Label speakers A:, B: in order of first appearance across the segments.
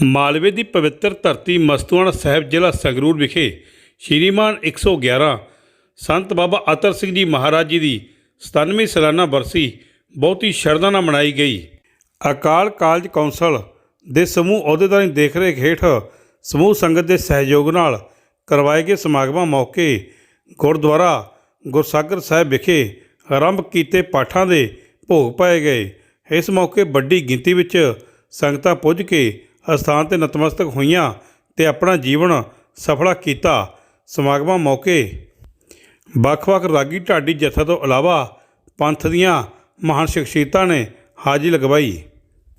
A: ਮਾਲਵੇ ਦੀ ਪਵਿੱਤਰ ਧਰਤੀ ਮਸਤੂਆਣਾ ਸਾਹਿਬ ਜ਼ਿਲ੍ਹਾ ਸੰਗਰੂਰ ਵਿਖੇ ਸ਼੍ਰੀਮਾਨ 111 ਸੰਤ ਬਾਬਾ ਅਤਰ ਸਿੰਘ ਜੀ ਮਹਾਰਾਜ ਜੀ ਦੀ 97ਵੀਂ ਸਾਲਾਨਾ ਬਰਸੀ ਬਹੁਤ ਹੀ ਸ਼ਰਧਾ ਨਾਲ ਮਨਾਈ ਗਈ। ਅਕਾਲ ਕਾਲਜ ਕੌਂਸਲ ਦੇ ਸਮੂਹ ਅਹੁਦੇਦਾਰਾਂ ਦੀ ਦੇਖਰੇਖ ਹੇਠ ਸਮੂਹ ਸੰਗਤ ਦੇ ਸਹਿਯੋਗ ਨਾਲ ਕਰਵਾਏ ਗਏ ਸਮਾਗਮਾਂ ਮੌਕੇ ਗੁਰਦੁਆਰਾ ਗੁਰਸਾਗਰ ਸਾਹਿਬ ਵਿਖੇ ਆਰੰਭ ਕੀਤੇ ਪਾਠਾਂ ਦੇ ਭੋਗ ਪਾਏ ਗਏ। ਇਸ ਮੌਕੇ ਵੱਡੀ ਗਿਣਤੀ ਵਿੱਚ ਸੰਗਤਾਂ ਪੁੱਜ ਕੇ ਅਸਥਾਨ ਤੇ ਨਤਮਸਤਕ ਹੋਈਆਂ ਤੇ ਆਪਣਾ ਜੀਵਨ ਸਫਲਾ ਕੀਤਾ। ਸਮਾਗਮਾਂ ਮੌਕੇ ਵੱਖ-ਵੱਖ ਰਾਗੀ ਢਾਡੀ ਜਥਾ ਤੋਂ ਇਲਾਵਾ ਪੰਥ ਦੀਆਂ ਮਹਾਨ ਸ਼ਖਸੀਅਤਾਂ ਨੇ ਹਾਜ਼ਰੀ ਲਗਵਾਈ।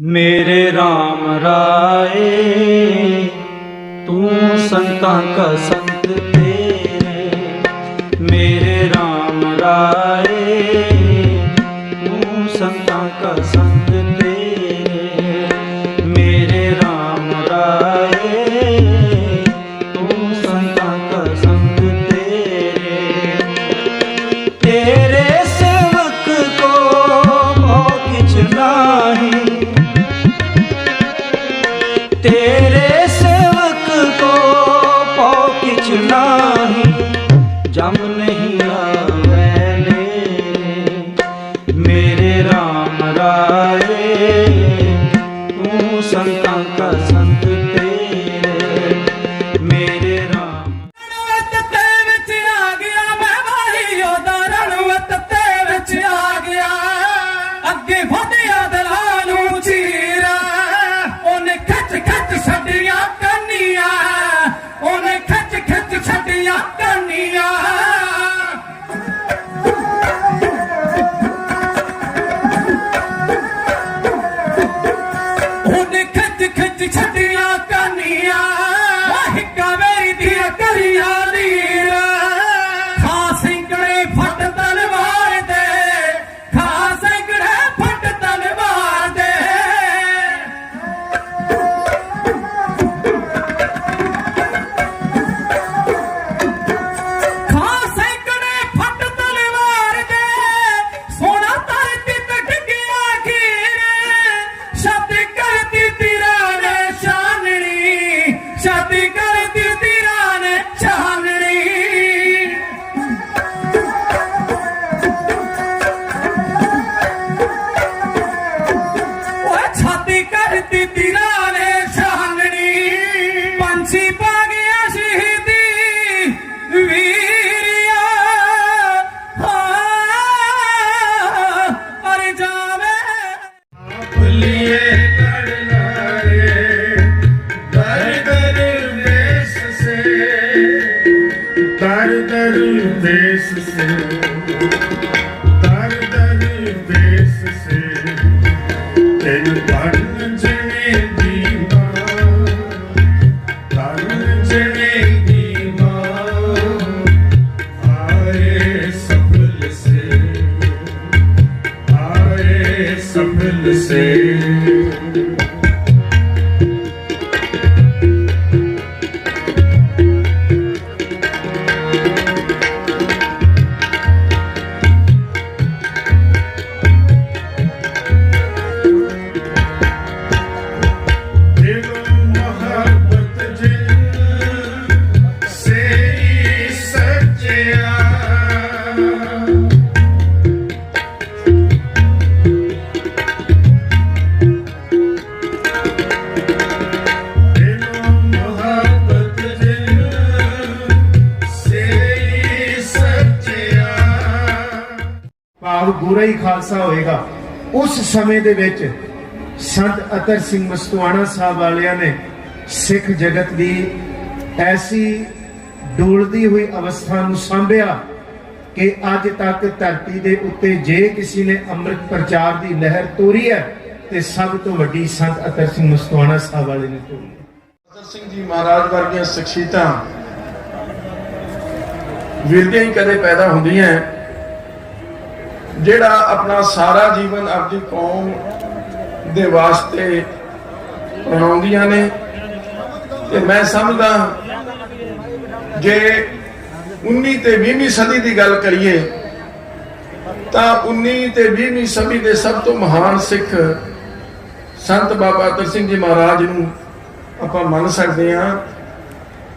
B: ਮੇਰੇ RAM
C: ਰਾਏ, ਤੂੰ ਸੰਤਾਂ ਕਾ ਸੰਤ ਤੇਰੇ। ਮੇਰੇ RAM ਰਾਏ, ਤੂੰ ਸੰਤਾਂ ਕਾ ਸੰਤ ਤੇਰੇ।
D: तेरे ਦਿਸੇ
E: ਭਾਵ ਗੁਰਾ ਹੀ ਖਾਲਸਾ ਹੋਏਗਾ। ਉਸ ਸਮੇਂ ਦੇ ਵਿੱਚ ਸੰਤ ਅਤਰ ਸਿੰਘ ਮਸਤੂਆਣਾ ਸਾਹਿਬ ਵਾਲਿਆਂ ਨੇ ਸਿੱਖ ਜਗਤ ਦੀ ਐਸੀ ਡੋਲਦੀ ਹੋਈ ਅਵਸਥਾ ਨੂੰ ਸੰਭਿਆ ਕਿ ਅੱਜ ਤੱਕ ਧਰਤੀ ਦੇ ਉੱਤੇ ਜੇ ਕਿਸੇ ਨੇ ਅੰਮ੍ਰਿਤ ਪ੍ਰਚਾਰ ਦੀ ਲਹਿਰ ਤੋਰੀ ਹੈ ਤੇ ਸਭ ਤੋਂ ਵੱਡੀ ਸੰਤ ਅਤਰ ਸਿੰਘ ਮਸਤੂਆਣਾ ਸਾਹਿਬ ਵਾਲੇ ਨੇ ਤੋਰੀ
D: ਅਤਰ ਸਿੰਘ ਜੀ ਮਹਾਰਾਜ ਵਰਗੀਆਂ ਸ਼ਖਸੀਅਤਾਂ ਵਿਰਦੇ ਹੀ ਕਦੇ ਪੈਦਾ ਹੁੰਦੀਆਂ ਜਿਹੜਾ ਆਪਣਾ ਸਾਰਾ ਜੀਵਨ ਆਪਣੀ ਕੌਮ ਦੇ ਵਾਸਤੇ ਬਣਾਉਂਦੀਆਂ ਨੇ। ਤੇ ਮੈਂ ਸਮਝਦਾ ਜੇ 19 ਤੇ 20ਵੀਂ ਸਦੀ ਦੀ ਗੱਲ ਕਰੀਏ, ਤਾਂ 19 ਤੇ 20ਵੀਂ ਸਦੀ ਦੇ ਸਭ ਤੋਂ ਮਹਾਨ ਸਿੱਖ ਸੰਤ ਬਾਬਾ ਅਤਰ ਸਿੰਘ ਜੀ ਮਹਾਰਾਜ ਨੂੰ ਆਪਾਂ ਮੰਨ ਸਕਦੇ ਹਾਂ,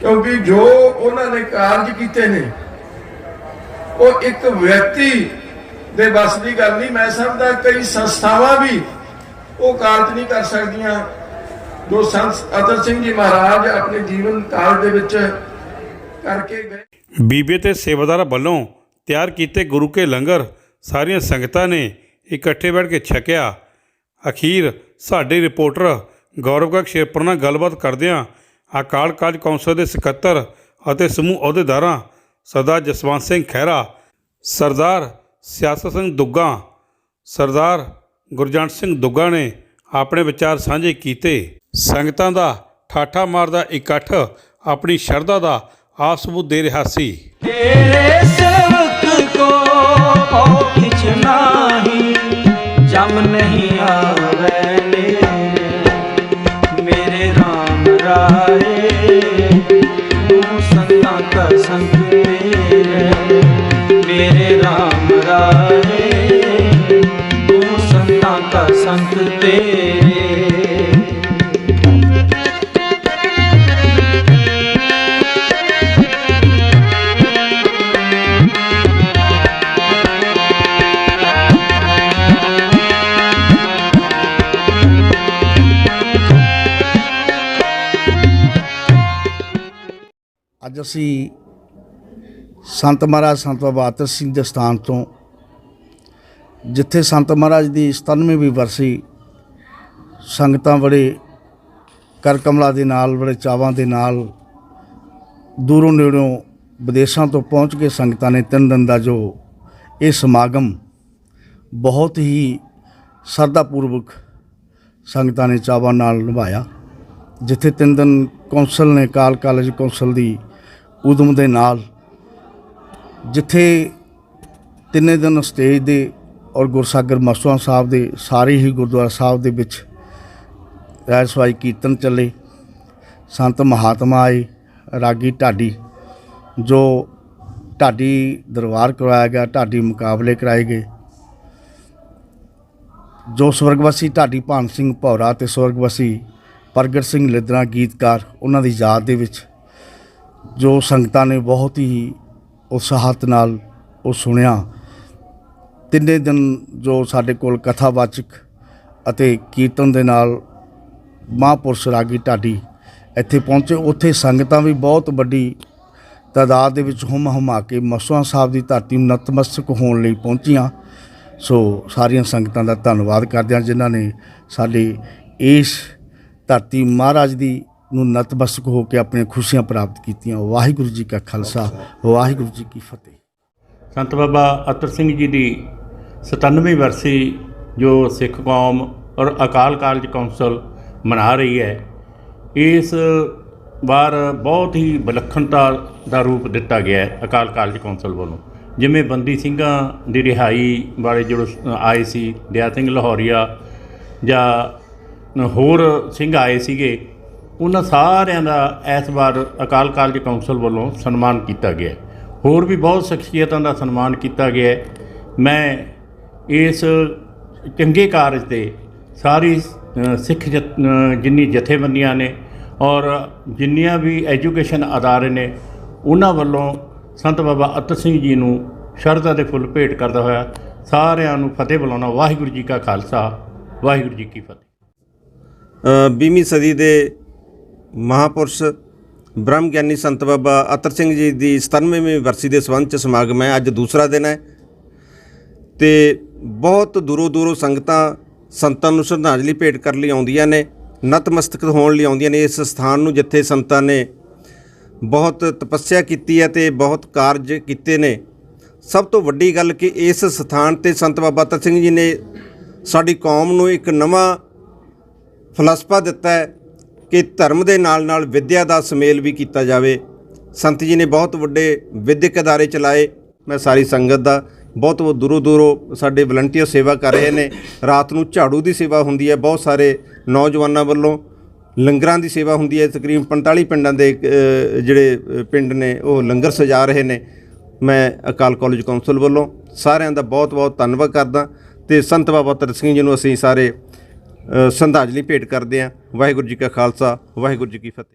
D: ਕਿਉਂਕਿ ਜੋ ਉਹਨਾਂ ਨੇ ਕਾਰਜ ਕੀਤੇ ਨੇ, ਉਹ ਇੱਕ ਵਿਅਕਤੀ ਦੇ ਵੱਸ ਦੀ ਗੱਲ ਨਹੀਂ, ਮੈਂ ਸਮਝਦਾ ਕਈ ਸੰਸਥਾਵਾਂ ਵੀ ਉਹ ਕਾਰਜ ਨਹੀਂ ਕਰ ਸਕਦੀਆਂ। ਜੋ ਸੰਤ ਅਤਰ ਸਿੰਘ ਜੀ ਮਹਾਰਾਜ ਆਪਣੇ ਜੀਵਨ ਕਾਲ ਦੇ ਵਿੱਚ ਕਰਕੇ ਗਏ।
A: ਬੀਬੀ ਤੇ ਸੇਵਾਦਾਰਾਂ ਵੱਲੋਂ ਤਿਆਰ ਕੀਤੇ ਗੁਰੂ ਕੇ ਲੰਗਰ, ਸਾਰੀਆਂ ਸੰਗਤਾਂ ਨੇ ਇਕੱਠੇ ਬੈਠ ਕੇ ਛਕਿਆ। ਅਖੀਰ ਸਾਡੇ ਰਿਪੋਰਟਰ ਗੌਰਵ ਕਾ ਸ਼ੇਰਪੁਰ ਨਾਲ ਗੱਲਬਾਤ ਕਰਦਿਆਂ ਅਕਾਲ ਕਾਜ ਕੌਂਸਲ ਦੇ ਸਕੱਤਰ ਅਤੇ ਸਮੂਹ ਅਹੁਦੇਦਾਰਾਂ ਸਰਦਾਰ ਜਸਵੰਤ ਸਿੰਘ ਖਹਿਰਾ, ਸਰਦਾਰ ਸਿਆਸਤ ਸਿੰਘ ਦੁੱਗਾ, ਸਰਦਾਰ ਗੁਰਜੰਟ ਸਿੰਘ ਦੁੱਗਾ ਨੇ ਆਪਣੇ ਵਿਚਾਰ ਸਾਂਝੇ ਕੀਤੇ। ਸੰਗਤਾਂ ਦਾ ਠਾਠਾ ਮਾਰਦਾ ਇਕੱਠ ਆਪਣੀ ਸ਼ਰਧਾ ਦਾ ਆਸਬੂਤ ਦੇ ਰਿਹਾ ਸੀ।
B: ਤੇਰੇ ਸੇਵਕ ਕੋ ਔ ਕਿਛ ਜਮ ਨਹੀਂ ਆਵੇ।
F: ਅੱਜ ਅਸੀਂ ਸੰਤ ਮਹਾਰਾਜ, ਸੰਤ ਬਾਬਾ ਅਤਰ ਸਿੰਘ ਦੇ ਸਥਾਨ ਤੋਂ, ਜਿੱਥੇ ਸੰਤ ਮਹਾਰਾਜ ਦੀ 97ਵੀਂ ਵਰਸੀ ਸੰਗਤਾਂ ਬੜੇ ਕਰ ਕਮਲਾ ਦੇ ਨਾਲ, ਬੜੇ ਚਾਵਾਂ ਦੇ ਨਾਲ ਦੂਰੋਂ ਨੇੜੋਂ ਵਿਦੇਸ਼ਾਂ ਤੋਂ ਪਹੁੰਚ ਕੇ ਸੰਗਤਾਂ ਨੇ ਤਿੰਨ ਦਿਨ ਦਾ ਜੋ ਇਹ ਸਮਾਗਮ ਬਹੁਤ ਹੀ ਸਰਧਾਪੂਰਵਕ ਸੰਗਤਾਂ ਨੇ ਚਾਵਾਂ ਨਾਲ ਨਿਭਾਇਆ, ਜਿੱਥੇ ਤਿੰਨ ਦਿਨ ਕੌਂਸਲ ਨੇ, ਕਾਲ ਕਾਲਜ ਕੌਂਸਲ ਦੀ ਉਦਮ ਦੇ ਨਾਲ ਜਿੱਥੇ ਤਿੰਨੇ ਦਿਨ ਸਟੇਜ ਦੇ ਔਰ ਗੁਰਸਾਗਰ ਮਸਤੂਆਂ ਸਾਹਿਬ ਦੇ ਸਾਰੇ ਹੀ ਗੁਰਦੁਆਰਾ ਸਾਹਿਬ ਦੇ ਵਿੱਚ ਰਹਿਸਵਾਈ ਕੀਰਤਨ ਚੱਲੇ, ਸੰਤ ਮਹਾਤਮਾ ਆਏ, ਰਾਗੀ ਢਾਡੀ, ਜੋ ਢਾਡੀ ਦਰਬਾਰ ਕਰਵਾਇਆ ਗਿਆ, ਢਾਡੀ ਮੁਕਾਬਲੇ ਕਰਾਏ ਗਏ। ਜੋ ਸਵਰਗਵਾਸੀ ਢਾਡੀ ਭਾਨ ਸਿੰਘ ਭੌਰਾ ਤੇ ਸਵਰਗਵਾਸੀ ਪ੍ਰਗਟ ਸਿੰਘ ਲਿੱਦਰਾ ਗੀਤਕਾਰ, ਉਹਨਾਂ ਦੀ ਯਾਦ ਦੇ ਵਿੱਚ ਜੋ ਸੰਗਤਾਂ ਨੇ ਬਹੁਤ ਹੀ ਉਤਸ਼ਾਹਤ ਨਾਲ ਉਹ ਸੁਣਿਆ। ਤਿੰਨੇ ਦਿਨ ਜੋ ਸਾਡੇ ਕੋਲ ਕਥਾਵਾਚਕ ਅਤੇ ਕੀਰਤਨ ਦੇ ਨਾਲ ਮਹਾਂਪੁਰਸ਼ ਰਾਗੀ ਢਾਡੀ ਇੱਥੇ ਪਹੁੰਚੇ। ਉੱਥੇ ਸੰਗਤਾਂ ਵੀ ਬਹੁਤ ਵੱਡੀ ਤਾਦਾਦ ਦੇ ਵਿੱਚ ਹੁਮ ਹੁਮਾ ਕੇ ਮਸੂਆ ਸਾਹਿਬ ਦੀ ਧਰਤੀ ਨੂੰ ਨਤਮਸਤਕ ਹੋਣ ਲਈ ਪਹੁੰਚੀਆਂ। ਸੋ ਸਾਰੀਆਂ ਸੰਗਤਾਂ ਦਾ ਧੰਨਵਾਦ ਕਰਦੇ ਹਾਂ ਜਿਨ੍ਹਾਂ ਨੇ ਸਾਡੇ ਇਸ ਧਰਤੀ ਮਹਾਰਾਜ ਦੀ ਨੂੰ ਨਤਮਸਤਕ ਹੋ ਕੇ ਆਪਣੀਆਂ ਖੁਸ਼ੀਆਂ ਪ੍ਰਾਪਤ ਕੀਤੀਆਂ। ਵਾਹਿਗੁਰੂ ਜੀ ਕਾ ਖਾਲਸਾ, ਵਾਹਿਗੁਰੂ ਜੀ ਕੀ ਫਤਿਹ।
G: ਸੰਤ ਬਾਬਾ ਅਤਰ ਸਿੰਘ ਜੀ ਦੀ 97ਵੀਂ ਵਰਸੀ ਜੋ ਸਿੱਖ ਕੌਮ ਔਰ ਅਕਾਲ ਕਾਲਜ ਕੌਂਸਲ ਮਨਾ ਰਹੀ ਹੈ। ਇਸ ਵਾਰ ਬਹੁਤ ਹੀ ਵਿਲੱਖਣਤਾ ਦਾ ਰੂਪ ਦਿੱਤਾ ਗਿਆ ਹੈ ਅਕਾਲ ਕਾਲਜ ਕੌਂਸਲ ਵੱਲੋਂ। ਜਿਵੇਂ ਬੰਦੀ ਸਿੰਘਾਂ ਦੀ ਰਿਹਾਈ ਵਾਲੇ ਜਿਹੜੇ ਆਏ ਸੀ, ਦਿਆ ਸਿੰਘ ਲਾਹੌਰੀਆ ਜਾਂ ਹੋਰ ਸਿੰਘ ਆਏ ਸੀਗੇ, ਉਹਨਾਂ ਸਾਰਿਆਂ ਦਾ ਇਸ ਵਾਰ ਅਕਾਲ ਕਾਲਜ ਕੌਂਸਲ ਵੱਲੋਂ ਸਨਮਾਨ ਕੀਤਾ ਗਿਆ ਹੋਰ ਵੀ ਬਹੁਤ ਸ਼ਖਸੀਅਤਾਂ ਦਾ ਸਨਮਾਨ ਕੀਤਾ ਗਿਆ ਮੈਂ ਇਸ ਚੰਗੇ ਕਾਰਜ ਤੇ ਸਾਰੀ ਸਿੱਖ ਜਿੰਨੀ ਜਥੇਬੰਦੀਆਂ ਨੇ ਔਰ ਜਿੰਨੀਆਂ ਵੀ ਐਜੂਕੇਸ਼ਨ ਅਦਾਰੇ ਨੇ ਉਹਨਾਂ ਵੱਲੋਂ ਸੰਤ ਬਾਬਾ ਅਤਰ ਸਿੰਘ ਜੀ ਨੂੰ ਸ਼ਰਧਾ ਦੇ ਫੁੱਲ ਭੇਟ ਕਰਦਾ ਹੋਇਆ ਸਾਰਿਆਂ ਨੂੰ ਫਤਿਹ ਬੁਲਾਉਣਾ ਵਾਹਿਗੁਰੂ ਜੀ ਕਾ ਖਾਲਸਾ ਵਾਹਿਗੁਰੂ ਜੀ ਕੀ ਫਤਿਹ।
H: ਅ, ਵੀਹਵੀਂ ਸਦੀ ਦੇ ਮਹਾਪੁਰਸ਼ ਬ੍ਰਹਮ ਗਿਆਨੀ ਸੰਤ ਬਾਬਾ ਅਤਰ ਸਿੰਘ ਜੀ ਦੀ 97ਵੀਂ ਵਰਸੀ ਦੇ ਸੰਬੰਧ ਚ ਸਮਾਗਮ ਹੈ ਅੱਜ ਦੂਸਰਾ ਦਿਨ ਹੈ ਤੇ ਬਹੁਤ ਦੂਰੋਂ ਦੂਰੋਂ ਸੰਗਤਾਂ ਸੰਤਾਂ ਨੂੰ ਸ਼ਰਧਾਂਜਲੀ ਭੇਟ ਕਰਨ ਲਈ ਆਉਂਦੀਆਂ ਨੇ, ਨਤਮਸਤਕ ਹੋਣ ਲਈ ਆਉਂਦੀਆਂ ਨੇ ਇਸ ਸਥਾਨ ਨੂੰ ਜਿੱਥੇ ਸੰਤਾਂ ਨੇ ਬਹੁਤ ਤਪੱਸਿਆ ਕੀਤੀ ਹੈ ਤੇ ਬਹੁਤ ਕਾਰਜ ਕੀਤੇ ਨੇ। ਸਭ ਤੋਂ ਵੱਡੀ ਗੱਲ ਕਿ ਇਸ ਸਥਾਨ ਤੇ ਸੰਤ ਬਾਬਾ ਅਤਰ ਸਿੰਘ ਜੀ ਨੇ ਸਾਡੀ ਕੌਮ ਨੂੰ ਇੱਕ ਨਵਾਂ ਫਲਸਫਾ ਦਿੱਤਾ ਹੈ ਕਿ ਧਰਮ ਦੇ ਨਾਲ ਨਾਲ ਵਿੱਦਿਆ ਦਾ ਸੁਮੇਲ ਵੀ ਕੀਤਾ ਜਾਵੇ। ਸੰਤ ਜੀ ਨੇ ਬਹੁਤ ਵੱਡੇ ਵਿਦਿਅਕ ਅਦਾਰੇ ਚਲਾਏ। ਮੈਂ ਸਾਰੀ ਸੰਗਤ ਦਾ ਬਹੁਤ ਬਹੁਤ ਦੂਰੋਂ ਦੂਰੋਂ ਸਾਡੇ ਵਲੰਟੀਅਰ ਸੇਵਾ ਕਰ ਰਹੇ ਨੇ। ਰਾਤ ਨੂੰ ਝਾੜੂ ਦੀ ਸੇਵਾ ਹੁੰਦੀ ਹੈ ਬਹੁਤ ਸਾਰੇ ਨੌਜਵਾਨਾਂ ਵੱਲੋਂ। ਲੰਗਰਾਂ ਦੀ ਸੇਵਾ ਹੁੰਦੀ ਹੈ ਤਕਰੀਬਨ 45 ਪਿੰਡਾਂ ਦੇ ਜਿਹੜੇ ਪਿੰਡ ਨੇ ਉਹ ਲੰਗਰ ਸਜਾ ਰਹੇ ਨੇ। ਮੈਂ ਅਕਾਲ ਕਾਲਜ ਕੌਂਸਲ ਵੱਲੋਂ ਸਾਰਿਆਂ ਦਾ ਬਹੁਤ ਬਹੁਤ ਧੰਨਵਾਦ ਕਰਦਾ ਤੇ ਸੰਤ ਬਾਬਾ ਤਰ ਸਿੰਘ ਜੀ ਨੂੰ ਅਸੀਂ ਸਾਰੇ ਅ, ਸ਼ਰਧਾਂਜਲੀ ਭੇਟ ਕਰਦੇ ਹਾਂ। ਵਾਹਿਗੁਰੂ ਜੀ ਕਾ ਖਾਲਸਾ ਵਾਹਿਗੁਰੂ ਜੀ ਕੀ ਫਤਿਹ।